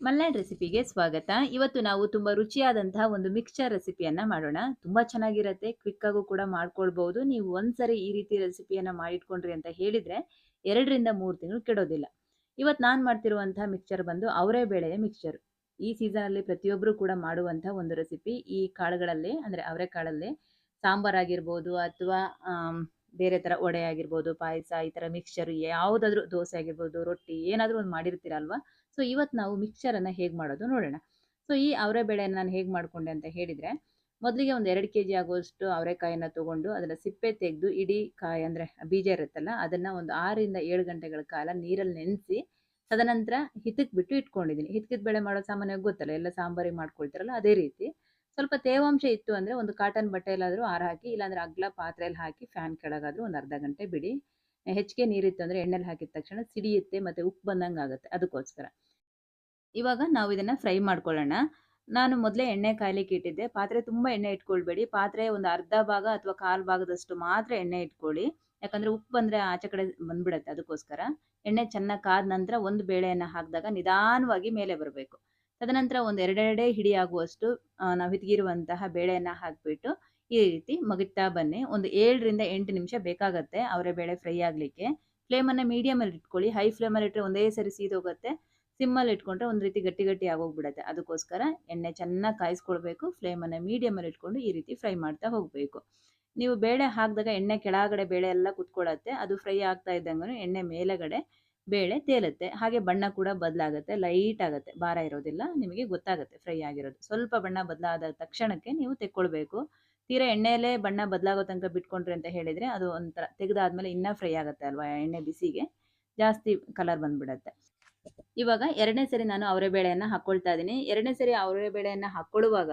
ಮಲ್ನಾಡ್ ರೆಸಿಪಿಗೆ ಸ್ವಾಗತ. ಇವತ್ತು ನಾವು ತುಂಬ ರುಚಿಯಾದಂತಹ ಒಂದು ಮಿಕ್ಸ್ಚರ್ ರೆಸಿಪಿಯನ್ನ ಮಾಡೋಣ. ತುಂಬ ಚೆನ್ನಾಗಿರುತ್ತೆ ಕ್ವಿಕ್ಕಾಗೂ ಕೂಡ ಮಾಡ್ಕೊಳ್ಬಹುದು ನೀವು ಒಂದ್ಸರಿ ಈ ರೀತಿ ರೆಸಿಪಿಯನ್ನ ಮಾಡಿಟ್ಕೊಂಡ್ರಿ ಅಂತ ಹೇಳಿದ್ರೆ ಎರಡರಿಂದ ಮೂರು ತಿಂಗಳು ಕೆಡೋದಿಲ್ಲ. ಇವತ್ತು ನಾನು ಮಾಡ್ತಿರುವಂತಹ ಮಿಕ್ಸ್ಚರ್ ಬಂದು ಅವರೇ ಬೇಳೆಯ ಮಿಕ್ಸ್ಚರ್. ಈ ಸೀಸನಲ್ಲಿ ಪ್ರತಿಯೊಬ್ಬರು ಕೂಡ ಮಾಡುವಂಥ ಒಂದು ರೆಸಿಪಿ ಈ ಕಾಳುಗಳಲ್ಲಿ, ಅಂದರೆ ಕಾಳಲ್ಲಿ. ಸಾಂಬಾರ್ ಆಗಿರ್ಬೋದು ಅಥವಾ ಬೇರೆ ಥರ ವಡೆ ಆಗಿರ್ಬೋದು, ಪಾಯಸ, ಈ ಥರ ಮಿಕ್ಸ್ಚರ್, ಯಾವುದಾದ್ರೂ ದೋಸೆ ಆಗಿರ್ಬೋದು, ರೊಟ್ಟಿ, ಏನಾದರೂ ಒಂದು ಮಾಡಿರ್ತೀರಲ್ವಾ? ಸೊ ಇವತ್ತು ನಾವು ಮಿಕ್ಸ್ಚರನ್ನು ಹೇಗೆ ಮಾಡೋದು ನೋಡೋಣ. ಸೊ ಈ ಅವರೆ ಬೇಳೆಯನ್ನು ನಾನು ಹೇಗೆ ಮಾಡಿಕೊಂಡೆ ಅಂತ ಹೇಳಿದರೆ, ಮೊದಲಿಗೆ ಒಂದು ಎರಡು ಕೆ ಜಿ ಆಗುವಷ್ಟು ಅವರೆಕಾಯನ್ನು ತೊಗೊಂಡು ಅದರ ಸಿಪ್ಪೆ ತೆಗೆದು ಇಡೀ ಕಾಯಿ ಅಂದರೆ ಬೀಜ ಇರುತ್ತಲ್ಲ, ಅದನ್ನು ಒಂದು ಆರರಿಂದ ಏಳು ಗಂಟೆಗಳ ಕಾಲ ನೀರಲ್ಲಿ ನೆನೆಸಿ, ತದನಂತರ ಹಿತಕ್ಕೆ ಬಿಟ್ಟು ಇಟ್ಕೊಂಡಿದ್ದೀನಿ ಹಿತಕಿದ ಬೇಳೆ ಮಾಡೋ ಸಾಮಾನ್ಯವಾಗಿ ಗೊತ್ತಲ್ಲ, ಎಲ್ಲ ಸಾಂಬಾರಿ ಮಾಡ್ಕೊಳ್ತಾರಲ್ಲ, ಅದೇ ರೀತಿ. ಸ್ವಲ್ಪ ತೇವಾಂಶ ಇತ್ತು ಅಂದರೆ ಒಂದು ಕಾಟನ್ ಬಟ್ಟೆಯಲ್ಲಾದರೂ ಆರು ಹಾಕಿ, ಇಲ್ಲಾಂದರೆ ಅಗ್ಲ ಪಾತ್ರೆಯಲ್ಲಿ ಹಾಕಿ ಫ್ಯಾನ್ ಕೆಳಗಾದರೂ ಒಂದು ಅರ್ಧ ಗಂಟೆ ಬಿಡಿ. ಹೆಚ್ಚಿಗೆ ನೀರಿತ್ತು ಅಂದರೆ ಎಣ್ಣೆಲಿ ಹಾಕಿದ ತಕ್ಷಣ ಸಿಡಿಯುತ್ತೆ ಮತ್ತು ಉಪ್ಪು ಬಂದಂಗೆ ಆಗುತ್ತೆ ಅದಕ್ಕೋಸ್ಕರ. ಇವಾಗ ನಾವು ಇದನ್ನು ಫ್ರೈ ಮಾಡ್ಕೊಳ್ಳೋಣ. ನಾನು ಮೊದಲೇ ಎಣ್ಣೆ ಕಾಯ್ಲಿಕ್ಕೆ ಇಟ್ಟಿದ್ದೆ. ಪಾತ್ರೆ ತುಂಬ ಎಣ್ಣೆ ಇಟ್ಕೊಳ್ಬೇಡಿ. ಪಾತ್ರೆ ಒಂದು ಅರ್ಧ ಭಾಗ ಅಥವಾ ಕಾಲು ಭಾಗದಷ್ಟು ಮಾತ್ರ ಎಣ್ಣೆ ಇಟ್ಕೊಳ್ಳಿ. ಯಾಕಂದರೆ ಉಪ್ಪು ಬಂದರೆ ಆಚೆ ಕಡೆ ಬಂದ್ಬಿಡುತ್ತೆ ಅದಕ್ಕೋಸ್ಕರ. ಎಣ್ಣೆ ಚೆನ್ನಾಗಿ ಕಾದ ನಂತರ ಒಂದು ಬೇಳೆಯನ್ನು ಹಾಕಿದಾಗ ನಿಧಾನವಾಗಿ ಮೇಲೆ ಬರಬೇಕು. ತದನಂತರ ಒಂದು ಎರಡೆರಡೇ ಹಿಡಿಯಾಗುವಷ್ಟು ನಾವು ಹಿತಗಿರುವಂತಹ ಬೇಳೆಯನ್ನು ಹಾಕಿಬಿಟ್ಟು ಈ ರೀತಿ ಮಗಿತಾ ಬನ್ನಿ. ಒಂದು ಏಳರಿಂದ ಎಂಟು ನಿಮಿಷ ಬೇಕಾಗುತ್ತೆ ಅವರೇ ಬೇಳೆ ಫ್ರೈ ಆಗಲಿಕ್ಕೆ. ಫ್ಲೇಮನ್ನು ಮೀಡಿಯಮಲ್ಲಿ ಇಟ್ಕೊಳ್ಳಿ. ಹೈ ಫ್ಲೇಮಲ್ಲಿ ಇಟ್ಟರೆ ಒಂದೇ ಸರಿ ಸೀದೋಗುತ್ತೆ ಸಿಮ್ಮಲ್ಲಿ ಇಟ್ಕೊಂಡ್ರೆ ಒಂದು ರೀತಿ ಗಟ್ಟಿ ಗಟ್ಟಿ ಆಗೋಗ್ಬಿಡುತ್ತೆ. ಅದಕ್ಕೋಸ್ಕರ ಎಣ್ಣೆ ಚೆನ್ನಾಗಿ ಕಾಯಿಸ್ಕೊಳ್ಬೇಕು. ಫ್ಲೇಮನ್ನು ಮೀಡಿಯಮಲ್ಲಿ ಇಟ್ಕೊಂಡು ಈ ರೀತಿ ಫ್ರೈ ಮಾಡ್ತಾ ಹೋಗಬೇಕು. ನೀವು ಬೇಳೆ ಹಾಕಿದಾಗ ಎಣ್ಣೆ ಕೆಳಗಡೆ ಬೇಳೆ ಎಲ್ಲ ಕುತ್ಕೊಳ್ಳುತ್ತೆ ಅದು ಫ್ರೈ ಆಗ್ತಾ ಇದ್ದಂಗೂ ಎಣ್ಣೆ ಮೇಲೆಗಡೆ ಬೇಳೆ ತೇಲುತ್ತೆ. ಹಾಗೆ ಬಣ್ಣ ಕೂಡ ಬದಲಾಗುತ್ತೆ. ಲೈಟ್ ಆಗುತ್ತೆ. ಭಾರ ಇರೋದಿಲ್ಲ. ನಿಮಗೆ ಗೊತ್ತಾಗುತ್ತೆ ಫ್ರೈ ಆಗಿರೋದು. ಸ್ವಲ್ಪ ಬಣ್ಣ ಬದಲಾದ ತಕ್ಷಣಕ್ಕೆ ನೀವು ತೆಕ್ಕೊಳ್ಬೇಕು. ತೀರಾ ಎಣ್ಣೆಯಲ್ಲೇ ಬಣ್ಣ ಬದಲಾಗೋ ತನಕ ಬಿಟ್ಕೊಂಡ್ರಿ ಅಂತ ಹೇಳಿದರೆ ಅದು ಒಂಥರ ತೆಗೆದಾದ್ಮೇಲೆ ಇನ್ನೂ ಫ್ರೈ ಆಗುತ್ತೆ ಅಲ್ವಾ ಎಣ್ಣೆ ಬಿಸಿಗೆ. ಜಾಸ್ತಿ ಕಲರ್ ಬಂದ್ಬಿಡತ್ತೆ. ಇವಾಗ ಎರಡನೇ ಸರಿ ನಾನು ಅವರೆ ಬೇಳೆಯನ್ನ ಹಾಕ್ಕೊಳ್ತಾ ಇದ್ದೀನಿ. ಎರಡನೇ ಸರಿ ಅವರೆ ಬೇಳೆಯನ್ನ ಹಾಕ್ಕೊಳ್ಳುವಾಗ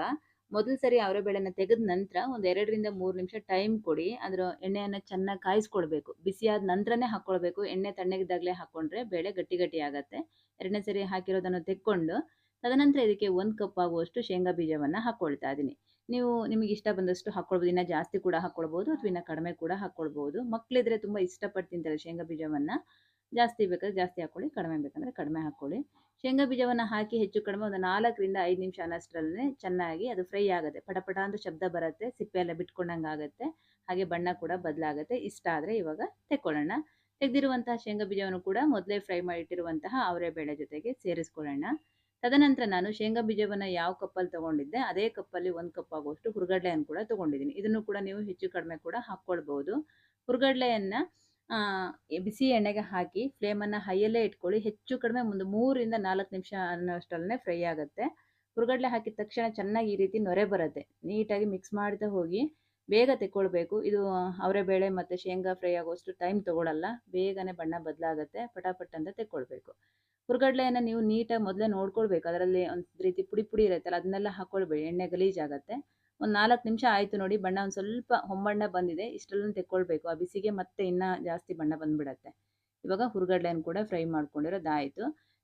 ಮೊದಲ ಸರಿ ಅವರೆ ಬೇಳೆನ ತೆಗೆದ ನಂತರ ಒಂದು ಎರಡರಿಂದ ಮೂರು ನಿಮಿಷ ಟೈಮ್ ಕೊಡಿ. ಅದರ ಎಣ್ಣೆಯನ್ನು ಚೆನ್ನಾಗಿ ಕಾಯಿಸ್ಕೊಳ್ಬೇಕು. ಬಿಸಿಯಾದ ನಂತರನೇ ಹಾಕ್ಕೊಳ್ಬೇಕು ಎಣ್ಣೆ ತಣ್ಣಗಿದ್ದಾಗಲೇ ಹಾಕ್ಕೊಂಡ್ರೆ ಬೇಳೆ ಗಟ್ಟಿ ಗಟ್ಟಿ ಆಗುತ್ತೆ. ಎರಡನೇ ಸರಿ ಹಾಕಿರೋದನ್ನು ತೆಕ್ಕೊಂಡು ತದನಂತರ ಇದಕ್ಕೆ ಒಂದು ಕಪ್ ಆಗುವಷ್ಟು ಶೇಂಗಾ ಬೀಜವನ್ನು ಹಾಕ್ಕೊಳ್ತಾ ಇದ್ದೀನಿ. ನೀವು ನಿಮಗೆ ಇಷ್ಟ ಬಂದಷ್ಟು ಹಾಕ್ಕೊಳ್ಬೋದು. ಇನ್ನು ಜಾಸ್ತಿ ಕೂಡ ಹಾಕ್ಕೊಳ್ಬೋದು ಅಥವಾ ಇನ್ನೂ ಕಡಿಮೆ ಕೂಡ ಹಾಕ್ಕೊಳ್ಬೋದು. ಮಕ್ಕಳಿದ್ರೆ ತುಂಬ ಇಷ್ಟಪಟ್ಟು ತಿಂತಾರೆ ಶೇಂಗಾ ಬೀಜವನ್ನು. ಜಾಸ್ತಿ ಬೇಕಾದ್ರೆ ಜಾಸ್ತಿ ಹಾಕ್ಕೊಳ್ಳಿ, ಕಡಿಮೆ ಬೇಕಂದರೆ ಕಡಿಮೆ ಹಾಕ್ಕೊಳ್ಳಿ. ಶೇಂಗಾ ಬೀಜವನ್ನು ಹಾಕಿ ಹೆಚ್ಚು ಕಡಿಮೆ ಒಂದು ನಾಲ್ಕರಿಂದ ಐದು ನಿಮಿಷ ಅನ್ನಷ್ಟರಲ್ಲೇ ಚೆನ್ನಾಗಿ ಅದು ಫ್ರೈ ಆಗುತ್ತೆ. ಪಟಪಟ ಅಂತ ಶಬ್ದ ಬರುತ್ತೆ, ಸಿಪ್ಪೆ ಎಲ್ಲ ಬಿಟ್ಕೊಂಡಂಗೆ ಆಗುತ್ತೆ. ಹಾಗೆ ಬಣ್ಣ ಕೂಡ ಬದಲಾಗುತ್ತೆ. ಇಷ್ಟ ಆದರೆ ಇವಾಗ ತೆಕ್ಕೊಳ್ಳೋಣ. ತೆಗೆದಿರುವಂತಹ ಶೇಂಗಾ ಬೀಜವನ್ನು ಕೂಡ ಮೊದಲೇ ಫ್ರೈ ಮಾಡಿಟ್ಟಿರುವಂತಹ ಅವರೆ ಬೇಳೆ ಜೊತೆಗೆ ಸೇರಿಸ್ಕೊಳ್ಳೋಣ. ತದನಂತರ ನಾನು ಶೇಂಗಾ ಬೀಜವನ್ನು ಯಾವ ಕಪ್ಪಲ್ಲಿ ತಗೊಂಡಿದ್ದೆ, ಅದೇ ಕಪ್ಪಲ್ಲಿ ಒಂದು ಕಪ್ ಆಗುವಷ್ಟು ಹುರುಗಡ್ಲೆಯನ್ನು ಕೂಡ ತೊಗೊಂಡಿದ್ದೀನಿ. ಇದನ್ನು ಕೂಡ ನೀವು ಹೆಚ್ಚು ಕಡಿಮೆ ಕೂಡ ಹಾಕ್ಕೊಳ್ಬೋದು. ಹುರುಗಡ್ಲೆಯನ್ನು ಬಿಸಿ ಎಣ್ಣೆಗೆ ಹಾಕಿ ಫ್ಲೇಮನ್ನು ಹೈಯಲ್ಲೇ ಇಟ್ಕೊಳ್ಳಿ. ಹೆಚ್ಚು ಕಡಿಮೆ ಒಂದು ಮೂರಿಂದ ನಾಲ್ಕು ನಿಮಿಷ ಅನ್ನೋಷ್ಟಲ್ಲೇ ಫ್ರೈ ಆಗುತ್ತೆ. ಹುರುಗಡ್ಲೆ ಹಾಕಿದ ತಕ್ಷಣ ಚೆನ್ನಾಗಿ ಈ ರೀತಿ ನೊರೆ ಬರುತ್ತೆ. ನೀಟಾಗಿ ಮಿಕ್ಸ್ ಮಾಡ್ತಾ ಹೋಗಿ ಬೇಗ ತೆಕ್ಕೊಳ್ಬೇಕು. ಇದು ಅವರೆಬೇಳೆ ಮತ್ತು ಶೇಂಗಾ ಫ್ರೈ ಆಗೋಷ್ಟು ಟೈಮ್ ತೊಗೊಳಲ್ಲ. ಬೇಗನೆ ಬಣ್ಣ ಬದಲಾಗುತ್ತೆ. ಪಟಾಪಟ್ ಅಂತ ತೆಕ್ಕೊಳ್ಬೇಕು. ಹುರುಗಡ್ಲೆಯನ್ನು ನೀವು ನೀಟಾಗಿ ಮೊದಲೇ ನೋಡ್ಕೊಳ್ಬೇಕು. ಅದರಲ್ಲಿ ಒಂದು ರೀತಿ ಪುಡಿ ಪುಡಿ ಇರುತ್ತಲ್ಲ, ಅದನ್ನೆಲ್ಲ ಹಾಕ್ಕೊಳ್ಬೇಡಿ ಎಣ್ಣೆ ಗಲೀಜಾಗತ್ತೆ. ಒಂದು ನಾಲ್ಕು ನಿಮಿಷ ಆಯಿತು ನೋಡಿ, ಬಣ್ಣ ಒಂದು ಸ್ವಲ್ಪ ಹೊಂಬಣ್ಣ ಬಂದಿದೆ. ಇಷ್ಟೆಲ್ಲ ತೆಕ್ಕೊಳ್ಬೇಕು. ಆ ಬಿಸಿಗೆ ಮತ್ತೆ ಇನ್ನೂ ಜಾಸ್ತಿ ಬಣ್ಣ ಬಂದುಬಿಡತ್ತೆ. ಇವಾಗ ಹುರುಗಡ್ಲೆಯನ್ನು ಕೂಡ ಫ್ರೈ ಮಾಡ್ಕೊಂಡಿರೋದಾಯಿತು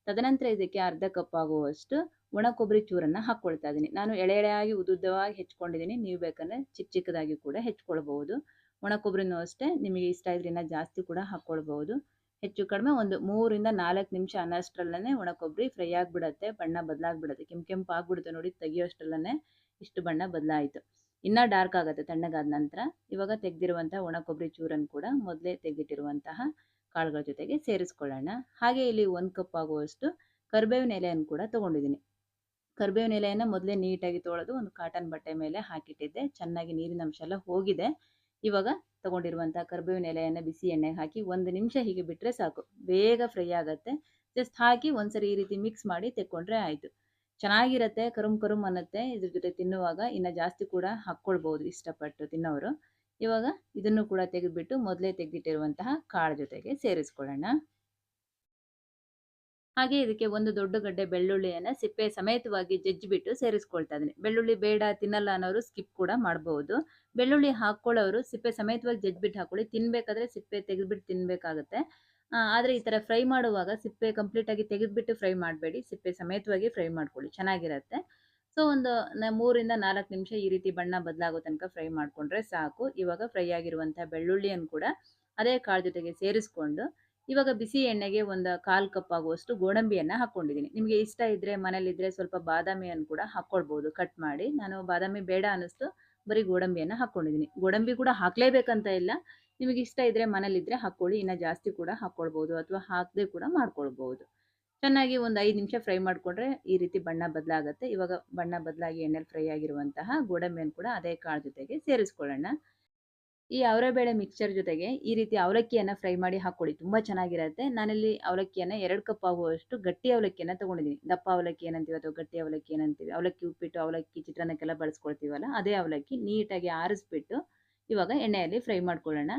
ತದನಂತರ ಇದಕ್ಕೆ ಅರ್ಧ ಕಪ್ ಆಗುವಷ್ಟು ಒಣ ಕೊಬ್ಬರಿ ಚೂರನ್ನು ಹಾಕ್ಕೊಳ್ತಾ ಇದ್ದೀನಿ. ನಾನು ಎಳೆ ಎಳೆಯಾಗಿ ಉದ್ದುದ್ದವಾಗಿ ಹೆಚ್ಕೊಂಡಿದ್ದೀನಿ. ನೀವು ಬೇಕಂದ್ರೆ ಚಿಕ್ಕ ಚಿಕ್ಕದಾಗಿ ಕೂಡ ಹೆಚ್ಕೊಳ್ಬಹುದು. ಒಣ ಕೊಬ್ಬರಿನೂ ಅಷ್ಟೇ, ನಿಮಗೆ ಇಷ್ಟ ಇದ್ರಿಂದ ಜಾಸ್ತಿ ಕೂಡ ಹಾಕ್ಕೊಳ್ಬಹುದು ಹೆಚ್ಚು ಕಡಿಮೆ ಒಂದು ಮೂರಿಂದ ನಾಲ್ಕು ನಿಮಿಷ ಅನ್ನೋಷ್ಟರಲ್ಲೇ ಒಣ ಕೊಬ್ಬರಿ ಫ್ರೈ ಆಗಿಬಿಡತ್ತೆ, ಬಣ್ಣ ಬದಲಾಗ್ಬಿಡುತ್ತೆ. ಕೆಂಪು ಕೆಂಪು ಆಗ್ಬಿಡುತ್ತೆ ನೋಡಿ, ತೆಗಿಯೋಷ್ಟರಲ್ಲೇ ಇಷ್ಟು ಬಣ್ಣ ಬದಲಾಯಿತು. ಇನ್ನೂ ಡಾರ್ಕ್ ಆಗುತ್ತೆ, ತಣ್ಣಗಾದ ನಂತರ. ಇವಾಗ ತೆಗೆದಿರುವಂಥ ಒಣ ಕೊಬ್ಬರಿ ಚೂರನ್ನು ಕೂಡ ಮೊದಲೇ ತೆಗೆದಿಟ್ಟಿರುವಂತಹ ಕಾಳುಗಳ ಜೊತೆಗೆ ಸೇರಿಸ್ಕೊಳ್ಳೋಣ. ಹಾಗೆ ಇಲ್ಲಿ ಒಂದು ಕಪ್ ಆಗುವಷ್ಟು ಕರ್ಬೇವಿನ ಎಲೆಯನ್ನು ಕೂಡ ತಗೊಂಡಿದ್ದೀನಿ. ಕರ್ಬೇವಿನ ಎಲೆಯನ್ನು ಮೊದಲೇ ನೀಟಾಗಿ ತೊಳೆದು ಒಂದು ಕಾಟನ್ ಬಟ್ಟೆ ಮೇಲೆ ಹಾಕಿಟ್ಟಿದ್ದೆ. ಚೆನ್ನಾಗಿ ನೀರಿನ ಅಂಶ ಎಲ್ಲ ಹೋಗಿದೆ. ಇವಾಗ ತಗೊಂಡಿರುವಂಥ ಕರ್ಬೇವಿನ ಎಲೆಯನ್ನು ಬಿಸಿ ಎಣ್ಣೆಗೆ ಹಾಕಿ ಒಂದು ನಿಮಿಷ ಹೀಗೆ ಬಿಟ್ಟರೆ ಸಾಕು. ಬೇಗ ಫ್ರೈ ಆಗುತ್ತೆ. ಜಸ್ಟ್ ಹಾಕಿ ಒಂದ್ಸರಿ ಈ ರೀತಿ ಮಿಕ್ಸ್ ಮಾಡಿ ತೆಕ್ಕೊಂಡ್ರೆ ಆಯಿತು. ಚೆನ್ನಾಗಿರುತ್ತೆ, ಕರುಮ್ ಕರುಮ್ ಅನ್ನತ್ತೆ. ಇದ್ರ ಜೊತೆ ತಿನ್ನುವಾಗ ಇನ್ನು ಜಾಸ್ತಿ ಕೂಡ ಹಾಕ್ಕೊಳ್ಬೋದು ಇಷ್ಟಪಟ್ಟು ತಿನ್ನೋರು ಇವಾಗ ಇದನ್ನು ಕೂಡ ತೆಗೆದುಬಿಟ್ಟು ಮೊದಲೇ ತೆಗೆದಿಟ್ಟಿರುವಂತಹ ಕಾಳು ಜೊತೆಗೆ ಸೇರಿಸ್ಕೊಳ್ಳೋಣ. ಹಾಗೆ ಇದಕ್ಕೆ ಒಂದು ದೊಡ್ಡ ಗಡ್ಡೆ ಬೆಳ್ಳುಳ್ಳಿಯನ್ನು ಸಿಪ್ಪೆ ಸಮೇತವಾಗಿ ಜಜ್ಜಿಬಿಟ್ಟು ಸೇರಿಸ್ಕೊಳ್ತಾ ಇದ್ದೀನಿ. ಬೆಳ್ಳುಳ್ಳಿ ಬೇಡ, ತಿನ್ನಲ್ಲ ಅನ್ನೋರು ಸ್ಕಿಪ್ ಕೂಡ ಮಾಡಬಹುದು ಬೆಳ್ಳುಳ್ಳಿ ಹಾಕ್ಕೊಳ್ಳೋರು ಸಿಪ್ಪೆ ಸಮೇತವಾಗಿ ಜಜ್ಜಿಬಿಟ್ಟು ಹಾಕೊಳ್ಳಿ ತಿನ್ಬೇಕಾದ್ರೆ ಸಿಪ್ಪೆ ತೆಗೆದುಬಿಟ್ಟು ತಿನ್ನಬೇಕಾಗುತ್ತೆ ಆದರೆ ಈ ಥರ ಫ್ರೈ ಮಾಡುವಾಗ ಸಿಪ್ಪೆ ಕಂಪ್ಲೀಟಾಗಿ ತೆಗೆದುಬಿಟ್ಟು ಫ್ರೈ ಮಾಡಬೇಡಿ. ಸಿಪ್ಪೆ ಸಮೇತವಾಗಿ ಫ್ರೈ ಮಾಡ್ಕೊಳ್ಳಿ. ಚೆನ್ನಾಗಿರುತ್ತೆ. ಸೊ, ಒಂದು ಮೂರಿಂದ ನಾಲ್ಕು ನಿಮಿಷ ಈ ರೀತಿ ಬಣ್ಣ ಬದಲಾಗೋ ತನಕ ಫ್ರೈ ಮಾಡಿಕೊಂಡ್ರೆ ಸಾಕು. ಇವಾಗ ಫ್ರೈ ಆಗಿರುವಂಥ ಬೆಳ್ಳುಳ್ಳಿಯನ್ನು ಕೂಡ ಅದೇ ಕಾಳು ಜೊತೆಗೆ ಸೇರಿಸ್ಕೊಂಡು, ಇವಾಗ ಬಿಸಿ ಎಣ್ಣೆಗೆ ಒಂದು ಕಾಲು ಕಪ್ ಆಗುವಷ್ಟು ಗೋಡಂಬಿಯನ್ನು ಹಾಕ್ಕೊಂಡಿದ್ದೀನಿ ನಿಮಗೆ ಇಷ್ಟ ಇದ್ದರೆ ಮನೇಲಿದ್ದರೆ ಸ್ವಲ್ಪ ಬಾದಾಮಿಯನ್ನು ಕೂಡ ಹಾಕ್ಕೊಳ್ಬೋದು. ಕಟ್ ಮಾಡಿ, ನಾನು ಬಾದಾಮಿ ಬೇಡ ಅನ್ನಿಸ್ತು, ಬರೀ ಗೋಡಂಬಿಯನ್ನು ಹಾಕ್ಕೊಂಡಿದ್ದೀನಿ ಗೋಡಂಬಿ ಕೂಡ ಹಾಕಲೇಬೇಕಂತ ಇಲ್ಲ. ನಿಮಗೆ ಇಷ್ಟ ಇದ್ದರೆ ಮನೇಲಿದ್ದರೆ ಹಾಕ್ಕೊಳ್ಳಿ, ಇನ್ನು ಜಾಸ್ತಿ ಕೂಡ ಹಾಕ್ಕೊಳ್ಬೋದು ಅಥವಾ ಹಾಕದೆ ಕೂಡ ಮಾಡ್ಕೊಳ್ಬೋದು. ಚೆನ್ನಾಗಿ ಒಂದು ಐದು ನಿಮಿಷ ಫ್ರೈ ಮಾಡಿಕೊಂಡ್ರೆ ಈ ರೀತಿ ಬಣ್ಣ ಬದಲಾಗುತ್ತೆ. ಇವಾಗ ಬಣ್ಣ ಬದಲಾಗಿ ಎಣ್ಣೆಲಿ ಫ್ರೈ ಆಗಿರುವಂತಹ ಗೋಡಂಬಿಯನ್ನು ಕೂಡ ಅದೇ ಕಾಳು ಜೊತೆಗೆ ಸೇರಿಸ್ಕೊಳ್ಳೋಣ. ಈ ಅವರೆಬೇಳೆ ಮಿಕ್ಸ್ಚರ್ ಜೊತೆಗೆ ಈ ರೀತಿ ಅವಲಕ್ಕಿಯನ್ನು ಫ್ರೈ ಮಾಡಿ ಹಾಕ್ಕೊಳ್ಳಿ. ತುಂಬ ಚೆನ್ನಾಗಿರುತ್ತೆ. ನಾನಿಲ್ಲಿ ಅವಲಕ್ಕಿಯನ್ನು ಎರಡು ಕಪ್ ಆಗುವಷ್ಟು ಗಟ್ಟಿ ಅವಲಕ್ಕಿಯನ್ನು ತೊಗೊಂಡಿದ್ದೀನಿ. ದಪ್ಪ ಅವಲಕ್ಕಿ ಏನಂತೀವಿ ಅಥವಾ ಗಟ್ಟಿ ಅವಲಕ್ಕಿ ಏನಂತೀವಿ? ಅವಲಕ್ಕಿ ಉಪ್ಪಿಟ್ಟು, ಅವಲಕ್ಕಿ ಚಿತ್ರಾನ್ನಕ್ಕೆಲ್ಲ ಬಳಸ್ಕೊಳ್ತೀವಲ್ಲ, ಅದೇ ಅವಲಕ್ಕಿ ನೀಟಾಗಿ ಆರಿಸ್ಬಿಟ್ಟು ಇವಾಗ ಎಣ್ಣೆಯಲ್ಲಿ ಫ್ರೈ ಮಾಡ್ಕೊಳ್ಳೋಣ.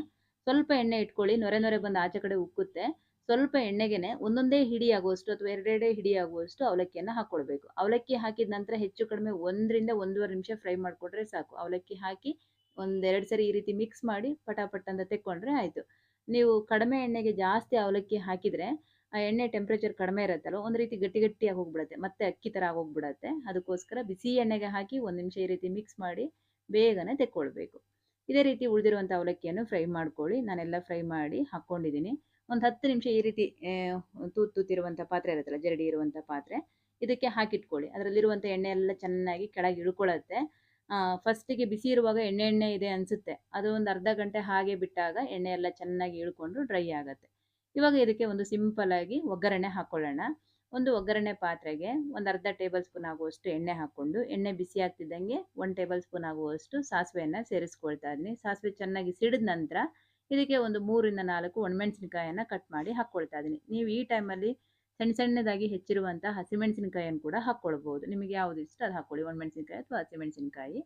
ಸ್ವಲ್ಪ ಎಣ್ಣೆ ಇಟ್ಕೊಳ್ಳಿ. ನೊರೆ ನೊರೆ ಬಂದು ಆಚೆ ಕಡೆ ಉಕ್ಕುತ್ತೆ. ಸ್ವಲ್ಪ ಎಣ್ಣೆಗೆನೆ ಒಂದೊಂದೇ ಹಿಡಿ ಆಗುವಷ್ಟು ಅಥವಾ ಎರಡೆರಡೇ ಹಿಡಿ ಆಗುವಷ್ಟು ಅವಲಕ್ಕಿಯನ್ನು ಹಾಕ್ಕೊಳ್ಬೇಕು ಅವಲಕ್ಕಿ ಹಾಕಿದ ನಂತರ ಹೆಚ್ಚು ಕಡಿಮೆ ಒಂದರಿಂದ ಒಂದೂವರೆ ನಿಮಿಷ ಫ್ರೈ ಮಾಡಿಕೊಟ್ರೆ ಸಾಕು. ಅವಲಕ್ಕಿ ಹಾಕಿ ಒಂದೆರಡು ಸರಿ ಈ ರೀತಿ ಮಿಕ್ಸ್ ಮಾಡಿ ಪಟಾಪಟ್ ಅಂತ ತೆಕ್ಕೊಂಡ್ರೆ ಆಯಿತು. ನೀವು ಕಡಿಮೆ ಎಣ್ಣೆಗೆ ಜಾಸ್ತಿ ಅವಲಕ್ಕಿ ಹಾಕಿದರೆ ಆ ಎಣ್ಣೆ ಟೆಂಪ್ರೇಚರ್ ಕಡಿಮೆ ಇರುತ್ತಲ್ಲ ಒಂದು ರೀತಿ ಗಟ್ಟಿ ಗಟ್ಟಿಯಾಗಿ ಹೋಗ್ಬಿಡುತ್ತೆ. ಮತ್ತೆ ಅಕ್ಕಿ ಥರ ಆಗೋಗ್ಬಿಡತ್ತೆ. ಅದಕ್ಕೋಸ್ಕರ ಬಿಸಿ ಎಣ್ಣೆಗೆ ಹಾಕಿ ಒಂದು ನಿಮಿಷ ಈ ರೀತಿ ಮಿಕ್ಸ್ ಮಾಡಿ ಬೇಗನೆ ತೆಕ್ಕೊಳ್ಬೇಕು. ಇದೇ ರೀತಿ ಉಳಿದಿರುವಂಥ ಅವಲಕ್ಕಿಯನ್ನು ಫ್ರೈ ಮಾಡ್ಕೊಳ್ಳಿ. ನಾನೆಲ್ಲ ಫ್ರೈ ಮಾಡಿ ಹಾಕ್ಕೊಂಡಿದ್ದೀನಿ ಒಂದು ಹತ್ತು ನಿಮಿಷ ಈ ರೀತಿ ತೂತ್ ತೂತಿರುವಂಥ ಪಾತ್ರೆ ಇರುತ್ತಲ್ಲ, ಜರಡಿ ಇರುವಂಥ ಪಾತ್ರೆ, ಇದಕ್ಕೆ ಹಾಕಿಟ್ಕೊಳ್ಳಿ. ಅದರಲ್ಲಿರುವಂಥ ಎಣ್ಣೆ ಎಲ್ಲ ಚೆನ್ನಾಗಿ ಕೆಳಗೆ ಇಳ್ಕೊಳ್ಳುತ್ತೆ. ಫಸ್ಟಿಗೆ ಬಿಸಿ ಇರುವಾಗ ಎಣ್ಣೆ ಎಣ್ಣೆ ಇದೆ ಅನಿಸುತ್ತೆ. ಅದು ಒಂದು ಅರ್ಧ ಗಂಟೆ ಹಾಗೆ ಬಿಟ್ಟಾಗ ಎಣ್ಣೆ ಎಲ್ಲ ಚೆನ್ನಾಗಿ ಇಳ್ಕೊಂಡು ಡ್ರೈ ಆಗುತ್ತೆ. ಇವಾಗ ಇದಕ್ಕೆ ಒಂದು ಸಿಂಪಲ್ ಆಗಿ ಒಗ್ಗರಣೆ ಹಾಕ್ಕೊಳ್ಳೋಣ ಒಂದು ಒಗ್ಗರಣೆ ಪಾತ್ರೆಗೆ ಒಂದು ಅರ್ಧ ಟೇಬಲ್ ಸ್ಪೂನ್ ಆಗುವಷ್ಟು ಎಣ್ಣೆ ಹಾಕ್ಕೊಂಡು, ಎಣ್ಣೆ ಬಿಸಿ ಆಗ್ತಿದ್ದಂಗೆ ಒಂದು ಟೇಬಲ್ ಸ್ಪೂನ್ ಆಗುವಷ್ಟು ಸಾಸಿವೆಯನ್ನು ಸೇರಿಸ್ಕೊಳ್ತಾ ಇದ್ದೀನಿ ಸಾಸಿವೆ ಚೆನ್ನಾಗಿ ಸಿಡಿದ ನಂತರ ಇದಕ್ಕೆ ಒಂದು ಮೂರಿಂದ ನಾಲ್ಕು ಒಣಮೆಣಸಿನಕಾಯನ್ನು ಕಟ್ ಮಾಡಿ ಹಾಕ್ಕೊಳ್ತಾ ಇದ್ದೀನಿ. ನೀವು ಈ ಟೈಮಲ್ಲಿ ಸಣ್ಣ ಸಣ್ಣದಾಗಿ ಹೆಚ್ಚಿರುವಂಥ ಹಸಿಮೆಣಸಿನಕಾಯಿಯನ್ನು ಕೂಡ ಹಾಕ್ಕೊಳ್ಬೋದು ನಿಮಗೆ ಯಾವುದು ಇಷ್ಟ ಅದು ಹಾಕ್ಕೊಳ್ಳಿ ಒಣಮೆಣಸಿನಕಾಯಿ ಅಥವಾ ಹಸಿಮೆಣಸಿನಕಾಯಿ.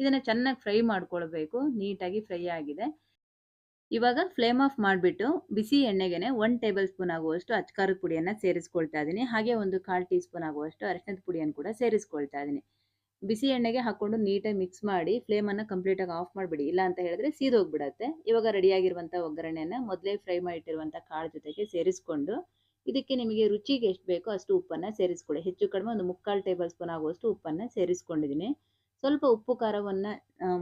ಇದನ್ನು ಚೆನ್ನಾಗಿ ಫ್ರೈ ಮಾಡ್ಕೊಳ್ಬೇಕು. ನೀಟಾಗಿ ಫ್ರೈ ಆಗಿದೆ. ಇವಾಗ ಫ್ಲೇಮ್ ಆಫ್ ಮಾಡಿಬಿಟ್ಟು ಬಿಸಿ ಎಣ್ಣೆಗೆ ಒನ್ ಟೇಬಲ್ ಸ್ಪೂನ್ ಆಗುವಷ್ಟು ಅಚ್ಕಾರದ ಪುಡಿಯನ್ನು ಸೇರಿಸ್ಕೊಳ್ತಾ ಇದ್ದೀನಿ. ಹಾಗೆ ಒಂದು ಕಾಲು ಟೀ ಸ್ಪೂನ್ ಆಗುವಷ್ಟು ಅರಿಶಿನದ ಪುಡಿಯನ್ನು ಕೂಡ ಸೇರಿಸ್ಕೊಳ್ತಾ ಇದ್ದೀನಿ. ಬಿಸಿ ಎಣ್ಣೆಗೆ ಹಾಕೊಂಡು ನೀಟಾಗಿ ಮಿಕ್ಸ್ ಮಾಡಿ ಫ್ಲೇಮನ್ನು ಕಂಪ್ಲೀಟಾಗಿ ಆಫ್ ಮಾಡಿಬಿಡಿ. ಇಲ್ಲ ಅಂತ ಹೇಳಿದ್ರೆ ಸೀದೋಗ್ಬಿಡತ್ತೆ ಇವಾಗ ರೆಡಿಯಾಗಿರುವಂಥ ಒಗ್ಗರಣೆಯನ್ನು ಮೊದಲೇ ಫ್ರೈ ಮಾಡಿಟ್ಟಿರುವಂಥ ಕಾಳು ಜೊತೆಗೆ ಸೇರಿಸ್ಕೊಂಡು ಇದಕ್ಕೆ ನಿಮಗೆ ರುಚಿಗೆ ಎಷ್ಟು ಬೇಕೋ ಅಷ್ಟು ಉಪ್ಪನ್ನು ಸೇರಿಸ್ಕೊಳ್ಳಿ ಹೆಚ್ಚು ಕಡಿಮೆ ಒಂದು ಮುಕ್ಕಾಲು ಟೇಬಲ್ ಸ್ಪೂನ್ ಆಗುವಷ್ಟು ಉಪ್ಪನ್ನು ಸೇರಿಸ್ಕೊಂಡಿದ್ದೀನಿ. ಸ್ವಲ್ಪ ಉಪ್ಪು ಖಾರವನ್ನು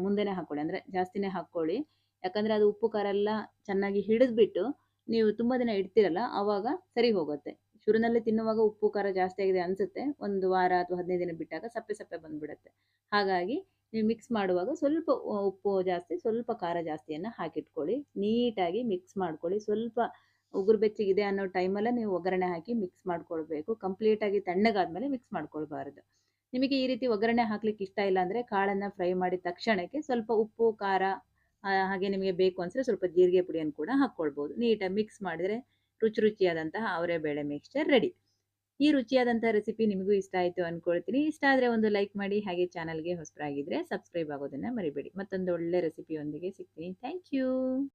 ಮುಂದೆನೇ ಹಾಕ್ಕೊಳ್ಳಿ ಅಂದರೆ ಜಾಸ್ತಿನೇ ಹಾಕ್ಕೊಳ್ಳಿ. ಯಾಕಂದರೆ ಅದು ಉಪ್ಪು ಖಾರ ಎಲ್ಲ ಚೆನ್ನಾಗಿ ಹಿಡಿದ್ಬಿಟ್ಟು ನೀವು ತುಂಬ ದಿನ ಇಡ್ತೀರಲ್ಲ, ಆವಾಗ ಸರಿ ಹೋಗುತ್ತೆ. ಶುರುನಲ್ಲಿ ತಿನ್ನುವಾಗ ಉಪ್ಪು, ಖಾರ ಜಾಸ್ತಿ ಆಗಿದೆ ಅನಿಸುತ್ತೆ. ಒಂದು ವಾರ ಅಥವಾ ಹದಿನೈದು ದಿನ ಬಿಟ್ಟಾಗ ಸಪ್ಪೆ ಸಪ್ಪೆ ಬಂದ್ಬಿಡುತ್ತೆ. ಹಾಗಾಗಿ ನೀವು ಮಿಕ್ಸ್ ಮಾಡುವಾಗ ಸ್ವಲ್ಪ ಉಪ್ಪು ಜಾಸ್ತಿ, ಸ್ವಲ್ಪ ಖಾರ ಜಾಸ್ತಿಯನ್ನು ಹಾಕಿಟ್ಕೊಳ್ಳಿ. ನೀಟಾಗಿ ಮಿಕ್ಸ್ ಮಾಡ್ಕೊಳ್ಳಿ. ಸ್ವಲ್ಪ ಉಗುರು ಬೆಚ್ಚಗಿದೆ ಅನ್ನೋ ಟೈಮಲ್ಲೇ ನೀವು ಒಗ್ಗರಣೆ ಹಾಕಿ ಮಿಕ್ಸ್ ಮಾಡ್ಕೊಳ್ಬೇಕು. ಕಂಪ್ಲೀಟಾಗಿ ತಣ್ಣಗಾದ್ಮೇಲೆ ಮಿಕ್ಸ್ ಮಾಡ್ಕೊಳ್ಬಾರ್ದು. ನಿಮಗೆ ಈ ರೀತಿ ಒಗ್ಗರಣೆ ಹಾಕ್ಲಿಕ್ಕೆ ಇಷ್ಟ ಇಲ್ಲ ಅಂದರೆ ಕಾಳನ್ನು ಫ್ರೈ ಮಾಡಿದ ತಕ್ಷಣಕ್ಕೆ ಸ್ವಲ್ಪ ಉಪ್ಪು, ಖಾರ ಹಾಗೆ ನಿಮಗೆ ಬೇಕು ಅನ್ಸರೆ ಸ್ವಲ್ಪ ಜೀರಿಗೆ ಪುಡಿಯನ್ನು ಕೂಡ ಹಾಕ್ಕೊಳ್ಬೋದು. ನೀಟಾಗಿ ಮಿಕ್ಸ್ ಮಾಡಿದರೆ ರುಚಿ ರುಚಿಯಾದಂತಹ ಅವರೆಬೇಳೆ ಮಿಕ್ಸ್ಚರ್ ರೆಡಿ ಈ ರುಚಿಯಾದಂತಹ ರೆಸಿಪಿ ನಿಮಗೂ ಇಷ್ಟ ಆಯಿತು ಅನ್ಕೊಳ್ತೀನಿ. ಇಷ್ಟ ಆದರೆ ಒಂದು ಲೈಕ್ ಮಾಡಿ, ಹಾಗೆ ಚಾನಲ್ಗೆ ಹೊಸಬರಾಗಿದ್ದರೆ ಸಬ್ಸ್ಕ್ರೈಬ್ ಆಗೋದನ್ನು ಮರಿಬೇಡಿ. ಮತ್ತೊಂದು ಒಳ್ಳೆ ರೆಸಿಪಿಯೊಂದಿಗೆ ಸಿಗ್ತೀನಿ. Thank you